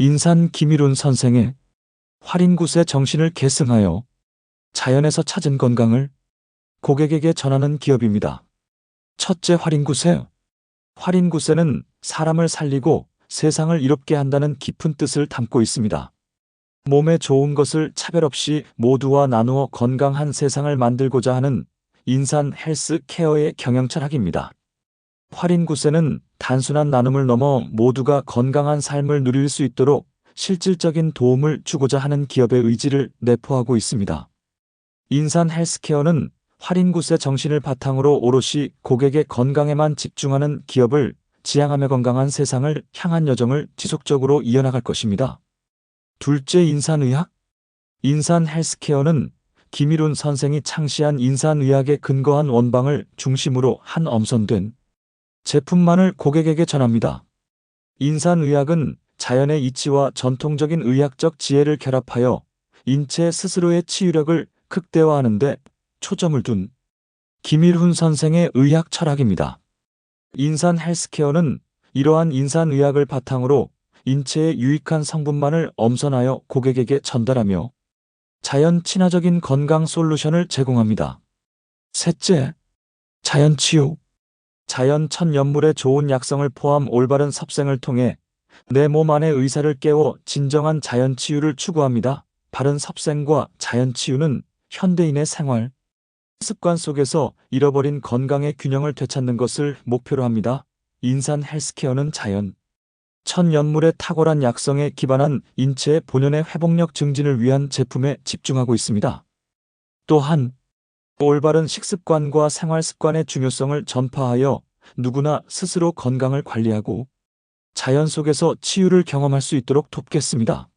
인산 김일훈 선생의 활인굿의 정신을 계승하여 자연에서 찾은 건강을 고객에게 전하는 기업입니다. 첫째 활인굿에 활인굿에는 사람을 살리고 세상을 이롭게 한다는 깊은 뜻을 담고 있습니다. 몸에 좋은 것을 차별 없이 모두와 나누어 건강한 세상을 만들고자 하는 인산 헬스 케어의 경영철학입니다. 활인굿에는 단순한 나눔을 넘어 모두가 건강한 삶을 누릴 수 있도록 실질적인 도움을 주고자 하는 기업의 의지를 내포하고 있습니다. 인산 헬스케어는 활인굿의 정신을 바탕으로 오롯이 고객의 건강에만 집중하는 기업을 지향하며 건강한 세상을 향한 여정을 지속적으로 이어나갈 것입니다. 둘째 인산의학 인산 헬스케어는 김일훈 선생이 창시한 인산의학에 근거한 원방을 중심으로 한 엄선된 제품만을 고객에게 전합니다. 인산의학은 자연의 이치와 전통적인 의학적 지혜를 결합하여 인체 스스로의 치유력을 극대화하는 데 초점을 둔 김일훈 선생의 의학 철학입니다. 인산 헬스케어는 이러한 인산의학을 바탕으로 인체에 유익한 성분만을 엄선하여 고객에게 전달하며 자연 친화적인 건강 솔루션을 제공합니다. 셋째, 자연 치유. 자연 천연물의 좋은 약성을 포함 올바른 섭생을 통해 내 몸 안의 의사를 깨워 진정한 자연 치유를 추구합니다. 바른 섭생과 자연 치유는 현대인의 생활, 습관 속에서 잃어버린 건강의 균형을 되찾는 것을 목표로 합니다. 인산 헬스케어는 자연, 천연물의 탁월한 약성에 기반한 인체의 본연의 회복력 증진을 위한 제품에 집중하고 있습니다. 또한 올바른 식습관과 생활 습관의 중요성을 전파하여 누구나 스스로 건강을 관리하고 자연 속에서 치유를 경험할 수 있도록 돕겠습니다.